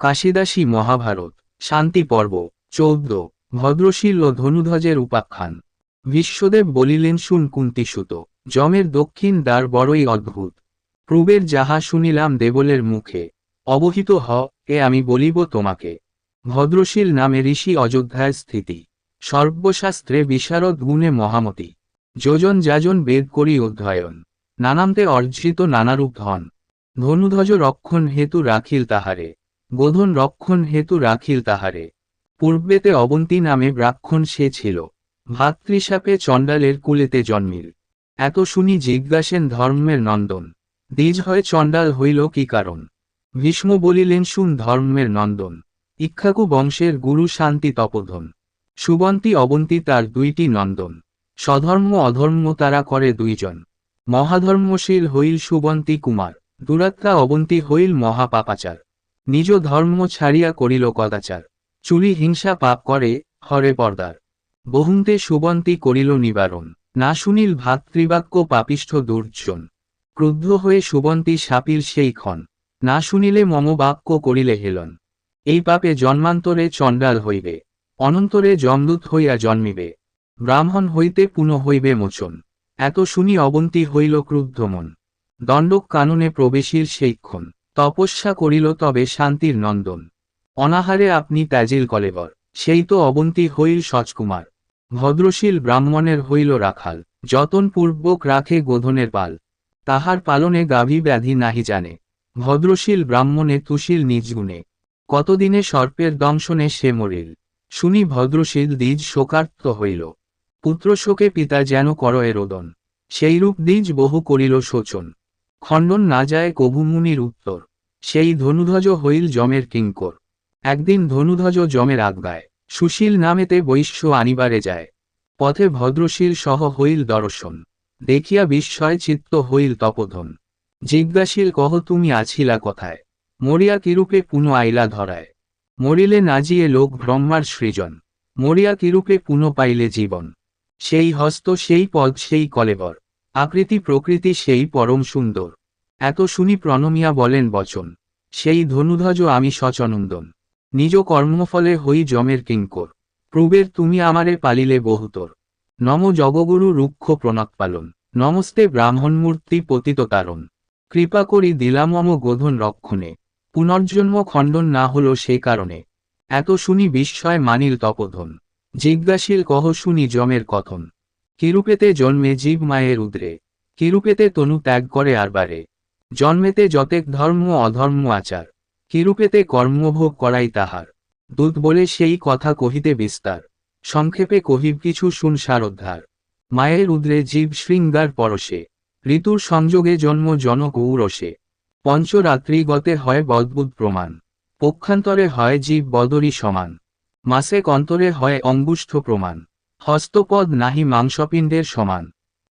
কাশিদাসী মহাভারত, শান্তি পর্ব, চৌদ্দ, ভদ্রশীল ও ধনুধ্বজের উপাখ্যান। বিশ্বদেব বলিলেন, শুন কুন্তিসুত যমের দক্ষিণ দ্বার বড়ই অদ্ভুত। পূর্বের যাহা শুনিলাম দেবলের মুখে, অবহিত হ, এ আমি বলিব তোমাকে। ভদ্রশীল নামে ঋষি অযোধ্যায় স্থিতি, সর্বশাস্ত্রে বিশারদ গুণে মহামতি। যোজন যাজন বেদ করি অধ্যয়ন নানামতে অর্জিত নানারূপ ধন। ধনুধ্বজ রক্ষণ হেতু রাখিল তাহারে। গোধন রক্ষণ হেতু রাখিল তাহারে। পূর্বেতে অবন্তী নামে ব্রাক্ষণ সে ছিল। ভাতৃসাপে চণ্ডালের কুলেতে জন্মিল। এত শুনি জিজ্ঞাসেন ধর্মের নন্দন। দ্বিজ হয় চণ্ডাল হইল কি কারণ? ভীষ্ম বলিলেন, শুন ধর্মের নন্দন। ইক্ষাকু বংশের গুরু শান্তি তপোধন। সুবন্তী অবন্তী তার দুইটি নন্দন। স্বধর্ম, অধর্ম তারা করে দুইজন। মহাধর্মশীল হইল সুবন্তী কুমার। দুরাত্মা অবন্তী হইল মহাপাপাচার। নিজ ধর্ম ছাড়িয়া করিল কদাচার। চুরি হিংসা পাপ করে, হরে পর্দার। বহুন্তে সুবন্তী করিল নিবারণ। না শুনিল ভাতৃবাক্য পাপিষ্ঠ দুর্জন। ক্রুদ্ধ হয়ে সুবন্তি সাপিল সেই ক্ষণ। না শুনিলে মম বাক্য করিলে হেলন। এই পাপে জন্মান্তরে চণ্ডাল হইবে। অনন্তরে জমদূত হইয়া জন্মিবে। ব্রাহ্মণ হইতে পুনঃ হইবে মোচন। এত শুনি অবন্তি হইল ক্রুদ্ধ মন। দণ্ডক কাননে প্রবেশীর সেইক্ষণ তপস্যা করিল তবে শান্তির নন্দন। অনাহারে আপনি ত্যাজিল কলেবর। সেই তো অবন্তী হইল সচকুমার। ভদ্রশীল ব্রাহ্মণের হইল রাখাল। যতন পূর্বক রাখে গোধনের পাল। তাহার পালনে গাভী ব্যাধি নাহি জানে। ভদ্রশীল ব্রাহ্মণে তুশীল নিজ গুণে। কতদিনে সর্পের দংশনে সে মরিল। শুনি ভদ্রশীল দ্বিজ শোকার্ত হইল। পুত্র শোকে পিতা যেন কর রোদন সেইরূপ দ্বিজ বহু করিল শোচন। খণ্ডন না যায় কভুমুনির উত্তর, সেই ধনুধ্বজ হইল যমের কিঙ্কর। একদিন ধনুধ্বজ যমের আজ্ঞায় সুশীল নামেতে বৈশ্য আনিবারে যায়। পথে ভদ্রশীল সহ হইল দর্শন, দেখিয়া বিস্ময় চিত্ত হইল তপধন। জিজ্ঞাসীল, কহ, তুমি আছিলা কথায়? মরিয়া কিরূপে পুনঃ আইলা ধরায়? মরিলে নাজিয়ে লোক ব্রহ্মার সৃজন। মরিয়া কিরূপে পুনঃ পাইলে জীবন? সেই হস্ত, সেই পদ, সেই কলেবর। আকৃতি প্রকৃতি, সেই পরম সুন্দর। এত শুনি প্রণমিয়া বলেন, বচন, সেই ধনুধ্বজ আমি সচনন্দন নিজ কর্মফলে হই জমের কিঙ্কর। প্রবের তুমি আমারে পালিলে বহুতর। নম জগগুরু রুক্ষ প্রণত পালন নমস্তে ব্রাহ্মণমূর্তি পতিত তারণ। কৃপা করি দিলামম গোধন রক্ষণে। পুনর্জন্ম খণ্ডন না হল সে কারণে। এত শুনি বিস্ময় মানিল তপোধন। জিজ্ঞাসীল, কহ শুনি জমের কথন। কিরূপেতে জন্মে জীব মায়ের উদ্রে? কিরূপেতে তনু ত্যাগ করে আরবারে জন্মেতে যতেক ধর্ম অধর্ম আচার, কিরূপেতে কর্মভোগ করাই তাহার। দূত বলে সেই কথা কহিতে বিস্তার, সংক্ষেপে কহিব কিছু শুন সারোদ্ধার। মায়ের উদ্রে জীব শৃঙ্গার পরশে, ঋতুর সংযোগে জন্ম জনক ঔরসে। পঞ্চরাত্রি গতে হয় বদ্ভুত প্রমাণ, পক্ষান্তরে হয় জীব বদরি সমান। মাসে কন্তরে হয় অঙ্গুষ্ঠ প্রমাণ, হস্তপদ নাহি মাংসপিণ্ডের সমান।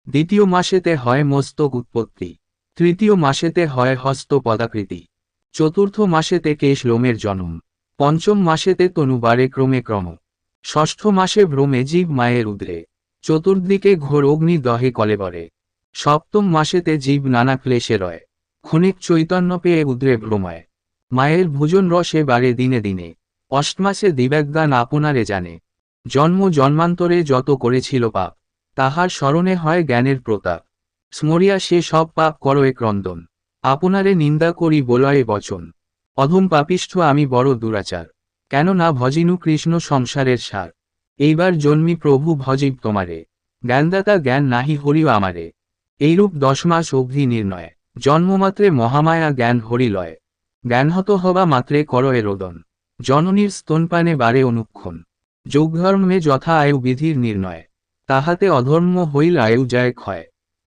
দ্বিতীয় মাসেতে হয় মস্তক উৎপত্তি। তৃতীয় মাসেতে হয় হস্ত পদাকৃতি। চতুর্থ মাসেতে কেশ লোমের জন্ম। পঞ্চম মাসেতে তনু বারে ক্রমে ক্রম। ষষ্ঠ মাসে ভ্রমে জীব মায়ের উদ্রে। চতুর্দিকে ঘোর অগ্নি দহে কলে কলেবরে সপ্তম মাসেতে জীব নানা ক্লেশে রয়। ক্ষণিক চৈতন্য পেয়ে উদ্রে ভ্রময় মায়ের ভোজন রসে বাড়ে দিনে দিনে। অষ্টমাসে দিব্যাজ্ঞান আপনারে জানে। জন্ম জন্মান্তরে যত করেছিল পাপ, তাহার স্মরণে হয় জ্ঞানের প্রতাপ। স্মরিয়া সে সব পাপ করয়ে ক্রন্দন আপনারে নিন্দা করি বলয়ে বচন। অধম পাপিষ্ঠ আমি বড় দুরাচার। কেন না ভজিনু কৃষ্ণ সংসারের সার। এইবার জন্মি প্রভু ভজিব তোমারে। জ্ঞানদাতা জ্ঞান নাহি হরিও আমারে। এইরূপ দশ মাস অবধি নির্ণয়। জন্মমাত্রে মহামায়া জ্ঞান হরিলয় জ্ঞানহত হবা মাত্রে করয়ে রোদন। জননীর স্তনপানে বারে অনুক্ষণ। যোগধর্মে যথা আয়ু বিধির নির্ণয়। তাহাতে অধর্ম হইল আয়ু যায় ক্ষয়।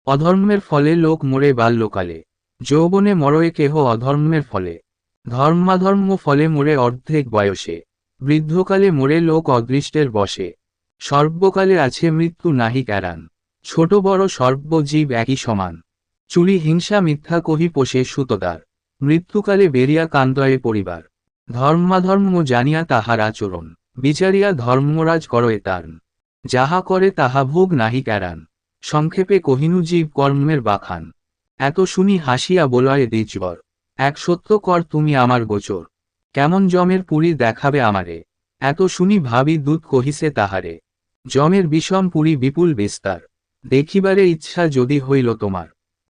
অধর্মের ফলে লোক মরে বাল্যকালে। যৌবনে মরয়ে কেহ অধর্মের ফলে। ধর্মাধর্ম ফলে মরে অর্ধেক বয়সে। বৃদ্ধকালে মরে লোক অদৃষ্টের বসে। সর্বকালে আছে মৃত্যু নাহি ক্যারান ছোট বড় সর্বজীব একই সমান। চুরি, হিংসা, মিথ্যা কহি পোষে সুতদার। মৃত্যুকালে বেরিয়া কান্দয়ে পরিবার। ধর্মাধর্ম জানিয়া তাহার আচরণ। বিচারিয়া ধর্মরাজ করয়ে তার। যাহা করে তাহা ভোগ নাহি ক্যারান সংক্ষেপে কহিনু জীব কর্মের বাখান। এত শুনি হাসিয়া বলয়ে দ্বিজবর এক সত্য কর তুমি আমার গোচর। কেমন জমের পুরী দেখাবে আমারে, এত শুনি ভাবি দুধ কহিছে তাহারে। জমের বিষম পুরী বিপুল বিস্তার, দেখিবারে ইচ্ছা যদি হইল তোমার।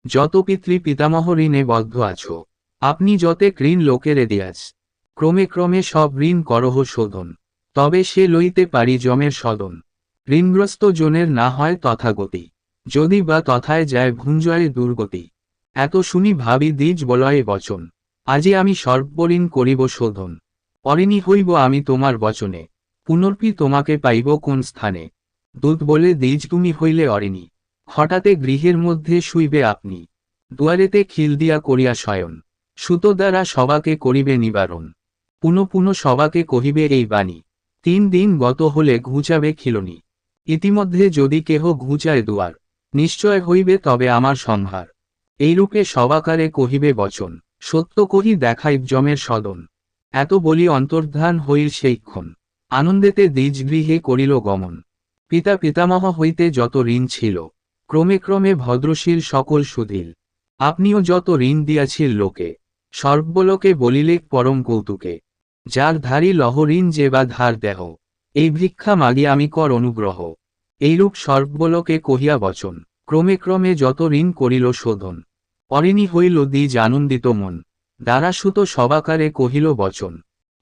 যত পিতৃ পিতামহ ঋণে বদ্ধ আছো, আপনি যতে ঋণ লোকেরে দিয়াছ। ক্রমে ক্রমে সব ঋণ করহ শোধন, তবে সে লইতে পারি জমের সদন। ঋণগ্রস্ত জনের না হয় তথাগতি। যদি বা তথায় যায় ভুঞ্জয়ে দুর্গতি। এত শুনি ভাবি দ্বিজ বলয়ে বচন। আজি আমি সর্বঋণ করিব শোধন। অরিণী হইব আমি তোমার বচনে। পুনর্পি তোমাকে পাইব কোন স্থানে। দূত বলে, দ্বিজ তুমি হইলে অরিণী। হঠাতে গৃহের মধ্যে শুইবে আপনি। দুয়ারেতে খিল দিয়া করিয়া শয়ন। সুতো দ্বারা সবাকে করিবে নিবারণ। পুনঃ পুনঃ সবাকে কহিবে এই বাণী। তিন দিন গত হলে ঘুচাবে খিলনি। ইতিমধ্যে যদি কেহ ঘুচায় দুয়ার। নিশ্চয় হইবে তবে আমার সংহার এইরূপে সবাকারে কহিবে বচন, সত্য কহি দেখাই জমের সদন। এত বলি অন্তর্ধান হইল সেইক্ষণ। আনন্দেতে দ্বিজ গৃহে করিল গমন। পিতা পিতামহ হইতে যত ঋণ ছিল, ক্রমে ক্রমে ভদ্রশীল সকল সুধীল। আপনিও যত ঋণ দিয়াছিল লোকে, সর্বলোকে বলিলে পরম কৌতুকে। যার ধারি লহ ঋণ যে বা ধার দেহ, এই ভিক্ষা মাগি আমি কর অনুগ্রহ। এইরূপ সর্বলোকে কহিয়া বচন, ক্রমে ক্রমে যত ঋণ করিল শোধন। অরিণী হইল দ্বিজ আনন্দিত মন দ্বারা সুত সবাকারে কহিল বচন,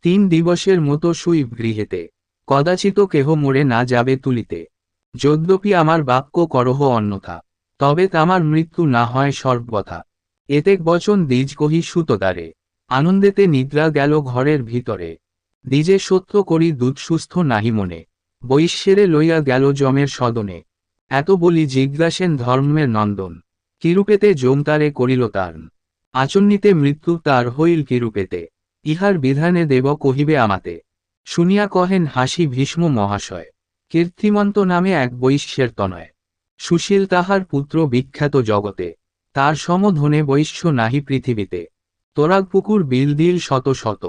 তিন দিবসের মতো শুই গৃহেতে, কদাচিত কেহ মোড়ে না যাবে তুলিতে। যদ্যপি আমার বাক্য করহ অন্যথা, তবে তামার মৃত্যু না হয় সর্বথা। এতেক বচন দ্বিজ কহি সুতদারে, আনন্দেতে নিদ্রা গেল ঘরের ভিতরে। দ্বিজে সত্য করি দুধ সুস্থ নাহি মনে। বৈশ্যেরে লইয়া গেল জমের সদনে। এত বলি জিজ্ঞাসেন ধর্মের নন্দন, কিরূপেতে জমতারে করিল তার? আচন্নিতে মৃত্যু তার হইল কিরূপেতে? ইহার বিধানে দেব কহিবে আমাতে। শুনিয়া কহেন হাসি ভীষ্ম মহাশয়, কীর্তিমন্ত নামে এক বৈশ্যের তনয়। সুশীল তাহার পুত্র বিখ্যাত জগতে, তার সমধনে বৈশ্য নাহি পৃথিবীতে। তোরাগ পুকুর বিল দিল শত শত,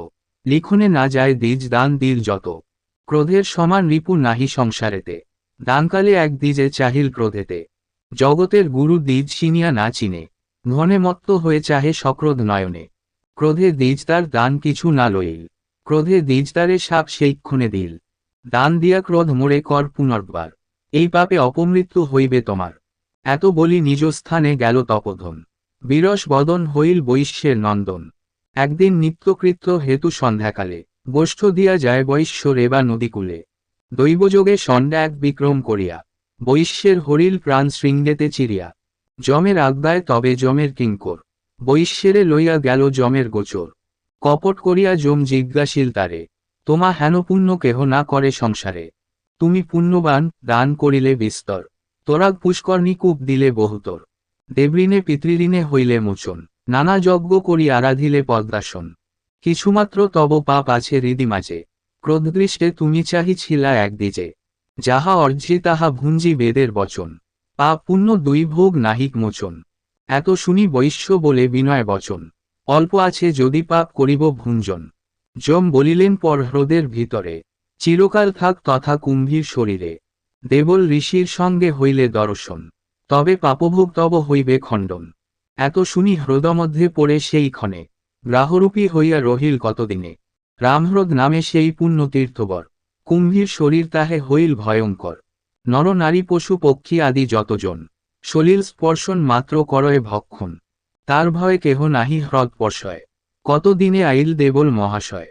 লিখনে না যায় দ্বিজ দান দিল যত। ক্রোধের সমান রিপু নাহি সংসারেতে। দানকালে এক দ্বিজে চাহিল ক্রোধেতে। জগতের গুরু দ্বিজ চিনিয়া না চিনে। ঘনে মত্ত হয়ে চাহে সক্রোধ নয়নে। ক্রোধে দ্বিজ তার দান কিছু না লইল। ক্রোধে দ্বিজ তারে সাপ সেইক্ষণে দিল। দান দিয়া ক্রোধ মোড়ে কর পুনর্বার। এই পাপে অপমৃত্যু হইবে তোমার। এত বলি নিজ স্থানে গেল তপধন। বিরস বদন হইল বৈশ্যের নন্দন। একদিন নিত্যকৃত্য হেতু সন্ধ্যাকালে। গোষ্ঠ দিয়া যায় বৈশ্য রেবা নদীকূলে। দৈবযোগে সন্ধ্যা এক বিক্রম করিয়া, বৈশ্যের হরিল প্রাণ শৃঙ্গেতে চিরিয়া। জমের আজ্ঞায় তবে জমের কিঙ্কর, বৈশ্যেরে লইয়া গেল জমের গোচর। কপট করিয়া জম জিজ্ঞাসীল তারে, তোমা হেন পুণ্য কেহ না করে সংসারে? তুমি পুণ্যবান, দান করিলে বিস্তর। তোরাগ পুষ্কর্ণী কূপ দিলে বহুতর। দেবঋণে পিতৃঋণে হইলে মোচন। নানা যজ্ঞ করি আরাধিলে পদ্মাসন। কিছুমাত্র তব পাপ আছে হৃদি মাঝে। ক্রোধদৃষ্টে তুমি চাহিছিলা এক দিজে যাহা অর্জি তাহা ভুঞ্জি বেদের বচন। পাপ পুণ্য দুই ভোগ নাহিক মোচন। এত শুনি বৈশ্য বলে বিনয় বচন। অল্প আছে যদি পাপ করিব ভুঞ্জন। যম বলিলেন পর হ্রদের ভিতরে। চিরকাল থাক তথা কুম্ভীর শরীরে। দেবল ঋষির সঙ্গে হইলে দর্শন। তবে পাপভোগ তব হইবে খণ্ডন। এত শুনি হ্রদমধ্যে পড়ে সেই ক্ষণে। গ্রাহরূপী হইয়া রহিল কতদিনে? রামহ্রদ নামে সেই পুণ্য তীর্থবর কুম্ভীর শরীর তাহে হইল ভয়ঙ্কর। নর, নারী, পশু, পক্ষী আদি যতজন। সলিল স্পর্শন মাত্র করয়ে ভক্ষণ। তার ভয়ে কেহ নাহি হ্রদ পর্ষয় কতদিনে আইল দেবল মহাশয়?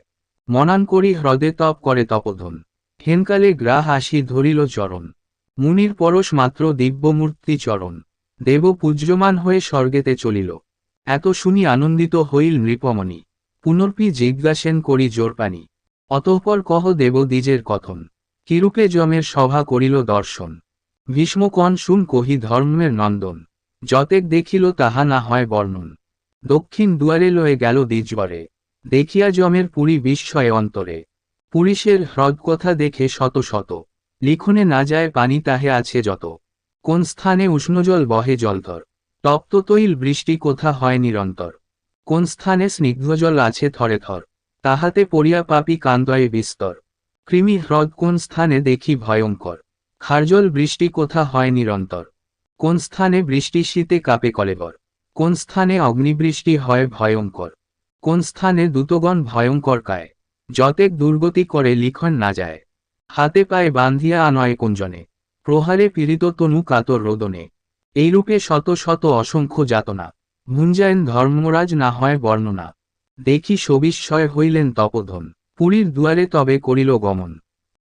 মনান করি হ্রদে তপ করে তপধন। হেনকালে গ্রাহ আসি ধরিল চরণ। মুনির পরশ মাত্র দিব্যমূর্তি চরণ। দেব পূজ্যমান হয়ে স্বর্গেতে চলিল। এত শুনি আনন্দিত হইল নৃপমণি। পুনর্পি জিজ্ঞাসেন করি জোরপানি। অতঃপর কহ দেব দ্বিজের কথন। কিরূপে জমের সভা করিল দর্শন। ভীষ্মকণ শুন কহি ধর্মের নন্দন। যতেক দেখিল তাহা না হয় বর্ণন। দক্ষিণ দুয়ারে লয়ে গেল দ্বিজবরে। দেখিয়া জমের পুরী বিস্ময়ে অন্তরে। পুলিশের হ্রদ কথা দেখে শত শত। লিখনে না যায় পানি তাহে আছে যত। কোন স্থানে উষ্ণজল বহে জলধর। তপ্ত তৈল বৃষ্টি কোথা হয় নিরন্তর? কোন স্থানে স্নিগ্ধজল আছে থরে থর? তাহাতে পড়িয়া পাপি কান্দয়ে বিস্তর। কৃমি হ্রদ কোন স্থানে দেখি ভয়ঙ্কর? খারজল বৃষ্টি কোথা হয় নিরন্তর? কোন স্থানে বৃষ্টি শীতে কাপে কলেবর? কোন স্থানে অগ্নিবৃষ্টি হয় ভয়ঙ্কর? কোন স্থানে দূতগণ ভয়ঙ্কর কায়? যতেক দুর্গতি করে লিখন না যায়। হাতে পায়ে বান্ধিয়া আনয় কুঞ্জনে। প্রহারে পীড়িত তনু কাতর রোদনে। এইরূপে শত শত অসংখ্য যাতনা। ভুঞ্জায়ন ধর্মরাজ না হয় বর্ণনা। দেখি সবিস্ময় হইলেন তপধন। পুরীর দুয়ারে তবে করিল গমন।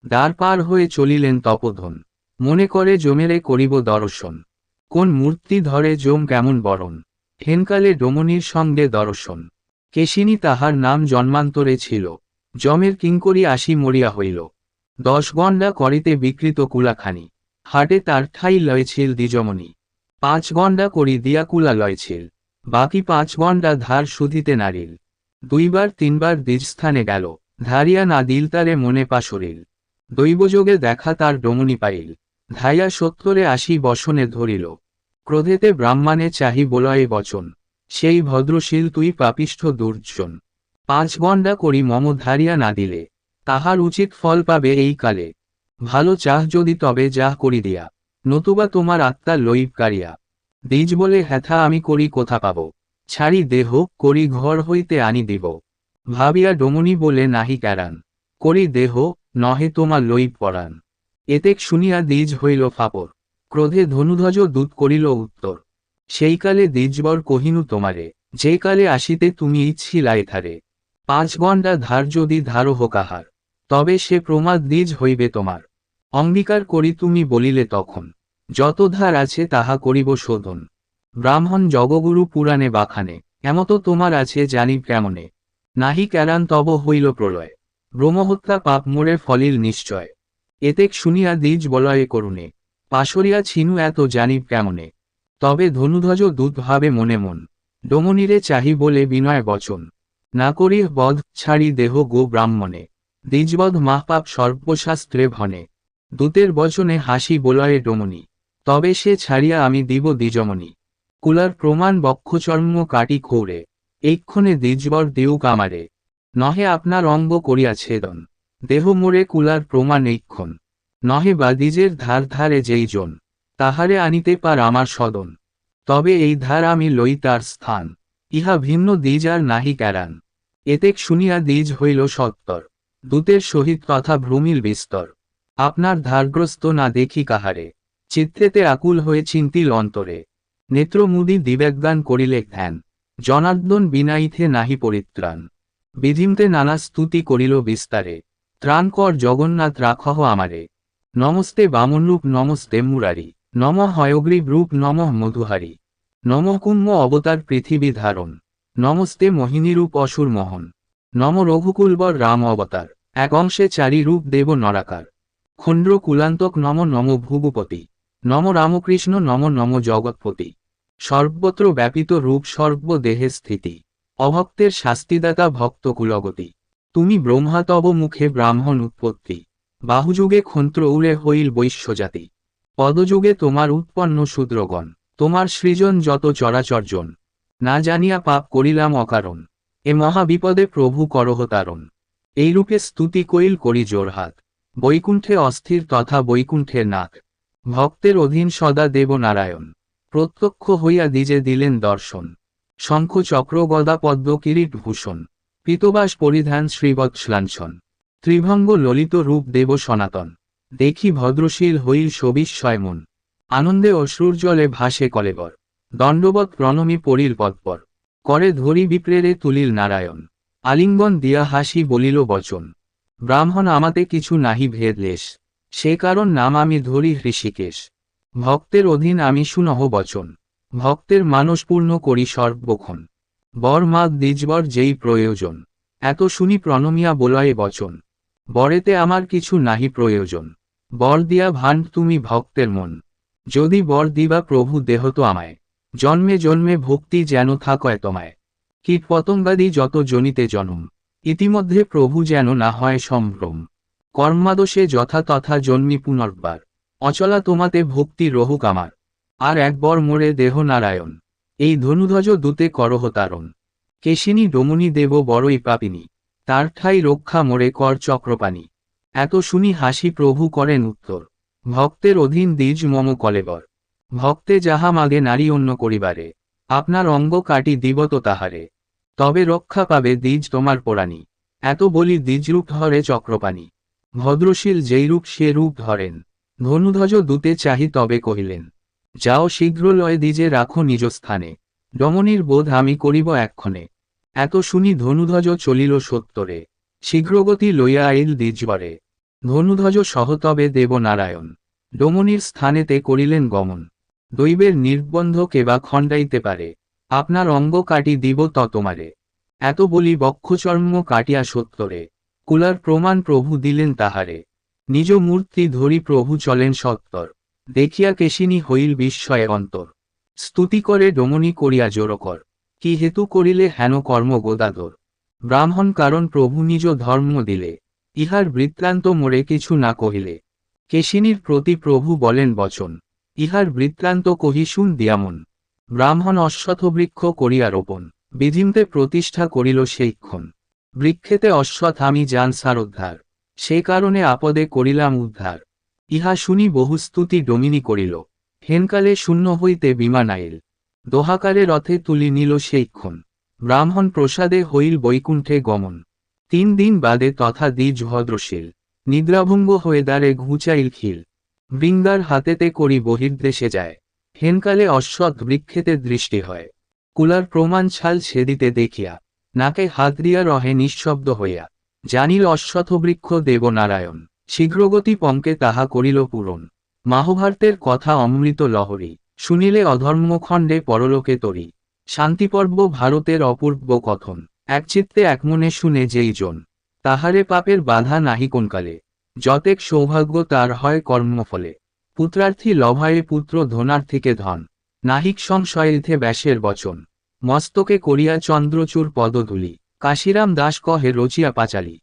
দ্বার পার হয়ে চলিলেন তপধন। মনে করে জমেরে করিব দর্শন। কোন মূর্তি ধরে জম কেমন বরণ। হেনকালে ডোমনির সঙ্গে দর্শন। কেশিনী তাহার নাম জন্মান্তরে ছিল। জমের কিঙ্করি আসি মরিয়া হইল। দশ গণ্ডা করিতে বিকৃত কুলাখানি। হাটে তার ঠাই লয়েছিল দ্বিজমণি। পাঁচ গণ্ডা করি দিয়া কুলা লয়েছিল বাকি পাঁচ গণ্ডা ধার শুধিতে নারিল। দুইবার তিনবার দ্বিজস্থানে গেল। ধারিয়া না দিল তারে মনে পাশরিল। দৈবযোগে দেখা তার ডমনি পাইল। ধাইয়া সত্তরে আসি বসনে ধরিল। ক্রোধেতে ব্রাহ্মণে চাহি বলয়ে বচন। সেই ভদ্রশীল তুই পাপিষ্ঠ দুর্জন। পাঁচ গণ্ডা করি মম ধারিয়া না দিলে। তাহার উচিত ফল পাবে এই কালে। ভালো চাহ যদি তবে যাহ করি দিয়া। নতুবা তোমার আত্মা লইব কারিয়া। দ্বিজ বলে হ্যাথা আমি করি কোথা পাব। ছাড়ি দেহ, করি ঘর হইতে আনি দিব। ভাবিয়া ডমনি বলে, নাহি ক্যারান করি দেহ, নহে তোমা লইব পরাণ। এতেক শুনিয়া দ্বিজ হইল ফাপর। ক্রোধে ধনুধ্বজ দূত করিল উত্তর। সেই কালে দ্বিজবর কহিনু তোমারে, যে কালে আসিতে তুমি ইচ্ছিলাই ধারে পাঁচ ঘণ্টা ধার যদি ধারো হোকাহার তবে সে প্রমাদ দ্বিজ হইবে তোমার। অঙ্গীকার করি তুমি বলিলে তখন। যত ধার আছে তাহা করিব শোধন। ব্রাহ্মণ জগগুরু পুরাণে বাখানে, এমত তোমার আছে জানি কেমনে। নাহি ক্যারান তব হইল প্রলয়। ব্রহ্মহত্যা পাপ মোরে ফলিল নিশ্চয়। এতেক শুনিয়া দ্বিজ বলয়ে করুণে। পাশরিয়া ছিনু এত জানিব কেমনে। তবে ধনুধ্বজ দূত ভাবে মনে মন। ডমনিরে চাহি বলে বিনয় বচন। না করি বধ ছাড়ি দেহ গো ব্রাহ্মণে। দ্বিজবধ মাহপাপ সর্বশাস্ত্রে ভনে। দূতের বচনে হাসি বলয়ে ডমনি। তবে সে ছাড়িয়া আমি দিব দ্বিজমণি। কুলার প্রমাণ বক্ষচর্ম কাটি খৌরে। এইক্ষণে দ্বিজবর দেউক আমারে নহে আপনার অঙ্গ করিয়া ছেদন। দেহ মোরে কুলার প্রমাণ এইক্ষণ। নহে বা দ্বিজের ধার ধারে যেই জন। তাহারে আনিতে পার আমার সদন। তবে এই ধার আমি লই তার স্থান। ইহা ভিন্ন দ্বিজ আর নাহি ক্যারান। এতেক শুনিয়া দ্বিজ হইল সত্তর। দূতের সহিত কথা ভ্রমিল বিস্তর। আপনার ধারগ্রস্ত না দেখি কাহারে। চিত্রেতে আকুল হয়ে চিন্তিল অন্তরে। নেত্রমুদি দিবেজ্ঞান করিলে ধ্যান। জনার্দন বিনাইথে নাহি পরিত্রাণ। বিধিমতে নানা স্তুতি করিল বিস্তারে। ত্রাণকর জগন্নাথ রাখহ আমারে। নমস্তে বামনরূপ নমস্তে মুরারি। নম হয়গ্রীব রূপ নম মধুহারি। নম কুম্ম অবতার পৃথিবী ধারণ। নমস্তে মোহিনীরূপ অসুর মোহন। নম রঘুকুলবর রাম অবতার। এক অংশে চারি রূপ দেব নরাকার। খন্ড্র কুলান্তক নম নম ভুবপতি নম রামকৃষ্ণ, নম নম জগৎপতি। সর্বত্র ব্যাপিত রূপ সর্বদেহে স্থিতি। অভক্তের শাস্তিদাতা ভক্ত কুলগতি। তুমি ব্রহ্মাতব মুখে ব্রাহ্মণ উৎপত্তি। বাহুযুগে ক্ষন্ত্র উড়ে হইল বৈশ্যজাতি। পদযুগে তোমার উৎপন্ন শূদ্রগণ। তোমার সৃজন যত চরাচর্জন। না জানিয়া পাপ করিলাম অকারণ। এ মহাবিপদে প্রভু করহ তারণ। এইরূপে স্তুতি কইল করি জোরহাত বৈকুণ্ঠে অস্থির তথা বৈকুণ্ঠের নাক ভক্তের অধীন সদা দেব নারায়ণ প্রত্যক্ষ হইয়া দিজে দিলেন দর্শন। শঙ্খ চক্র গদা পদ্ম কিরিট ভূষণ পিতবাস পরিধান শ্রীবৎসলাঞ্ছন ত্রিভঙ্গ ললিত রূপ দেব সনাতন। দেখি ভদ্রশীল হইল সবিস্ময় মন আনন্দে অশ্রুর জলে ভাসে কলেবর। দণ্ডবৎ প্রণমী পড়িল পৎপর করে ধরি বিপ্রেরে তুলিল নারায়ণ। আলিঙ্গন দিয়া হাসি বলিল বচন। ব্রাহ্মণ আমাতে কিছু নাহি ভেদ লেশ। সে কারণ নাম আমি ধরি হৃষিকেশ। ভক্তের অধীন আমি সুনহ বচন। ভক্তের মানসপূর্ণ করি সর্বক্ষণ। বর মাগ দ্বিজবর যেই প্রয়োজন। এত শুনি প্রণমিয়া বলয়ে বচন। বরেতে আমার কিছু নাহি প্রয়োজন। বর দিয়া ভাণ্ড তুমি ভক্তের মন। যদি বর দিবা প্রভু দেহ তো আমায়। জন্মে জন্মে ভক্তি যেন থাকয় তোমায়। কীট পতঙ্গাদি যত জনিতে জনম। ইতিমধ্যে প্রভু যেন না হয় সম্ভ্রম। কর্মাদোষে যথা তথা জন্মি পুনর্বার। অচলা তোমাতে ভক্তি রহুক আমার। আর একবর মোরে দেহ নারায়ণ। এই ধনুধ্বজ দূতে করহ তারণ কেশিনী ডমুনি দেব বড়ই পাপিনী। তার ঠাই রক্ষা মোরে কর চক্রপাণী। এত শুনি হাসি প্রভু করেন উত্তর। ভক্তের অধীন দ্বিজ মম কলেবর। ভক্তে যাহা মাগে নারী অন্য করিবারে। আপনার অঙ্গ কাটি দিবত তাহারে। তবে রক্ষা পাবে দ্বিজ তোমার পোড়ানি এত বলি দ্বিজরূপ ধরে চক্রপাণি। ভদ্রশীল যেই রূপ সে রূপ ধরেন। ধনুধ্বজ দূতে চাহি তবে কহিলেন, যাও শীঘ্র লয় দ্বিজে রাখো নিজ স্থানে। রমণীর বোধ আমি করিব এক্ষণে এত শুনি ধনুধ্বজ চলিল সত্তরে। শীঘ্রগতি লইয়া আইল দ্বিজবরে। ধনুধ্বজ সহতবে দেব নারায়ণ ডমনির স্থানেতে করিলেন গমন। দৈবের নির্বন্ধ কেবা খণ্ডাইতে পারে। আপনার অঙ্গ কাটি দিব ততমারে এত বলি বক্ষচর্ম কাটিয়া সত্তরে। কুলার প্রমাণ প্রভু দিলেন তাহারে। নিজ মূর্তি ধরি প্রভু চলেন সত্তর। দেখিয়া কেশিনী হইল বিস্ময়ে অন্তর। স্তুতি করে ডমনি করিয়া জোরকর কি হেতু করিলে হেন কর্ম গোদাদর ব্রাহ্মণ কারণ প্রভু নিজ ধর্ম দিলে। ইহার বৃত্তান্ত মোরে কিছু না কহিলে। কেশিনীর প্রতি প্রভু বলেন বচন। ইহার বৃত্তান্ত কহি শুন দিয়ামন। ব্রাহ্মণ অশ্বথবৃক্ষ করিয়া রোপণ। বিধিমতে প্রতিষ্ঠা করিল সেইক্ষণ বৃক্ষেতে অশ্বথ আমি যান সারোদ্ধার। সে কারণে আপদে করিলাম উদ্ধার। ইহা শুনি বহুস্তুতি ডমিনী করিল। হেনকালে শূন্য হইতে বিমান আইল দোহাকারে রথে তুলি নিল সেইক্ষণ ব্রাহ্মণ প্রসাদে হইল বৈকুণ্ঠে গমন। তিন দিন বাদে তথা দ্বিজ ভদ্রশীল। নিদ্রাভঙ্গ হয়ে দ্বারে ঘুচাইল খিল। বৃঙ্গার হাতেতে করি বহির্দেশে যায়। হেনকালে অশ্বৎ বৃক্ষেতে দৃষ্টি হয়। কুলার প্রমাণ ছাল সেদিতে দেখিয়া। নাকে হাত দিয়া রহে নিঃশব্দ হইয়া। জানিল অশ্বথ বৃক্ষ দেবনারায়ণ, শীঘ্রগতি পঙ্কে তাহা করিল পূরণ। মাহভারতের কথা অমৃত লহরী, শুনিলে অধর্মখণ্ডে পরলোকে তরি। শান্তিপর্ব ভারতের অপূর্ব কথন একচিত্তে একমনে শুনে যেই জন। তাহারে পাপের বাধা নাহি কোনকালে, যতেক সৌভাগ্য তার হয় কর্মফলে। পুত্রার্থী লভায়ে পুত্র ধনার্থীকে ধন, নাহিক সংশয়েথে ব্যাসের বচন। মস্তকে করিয়া চন্দ্রচূড় পদধূলি। কাশিরাম দাস কহে রচিয়া পাঁচালী।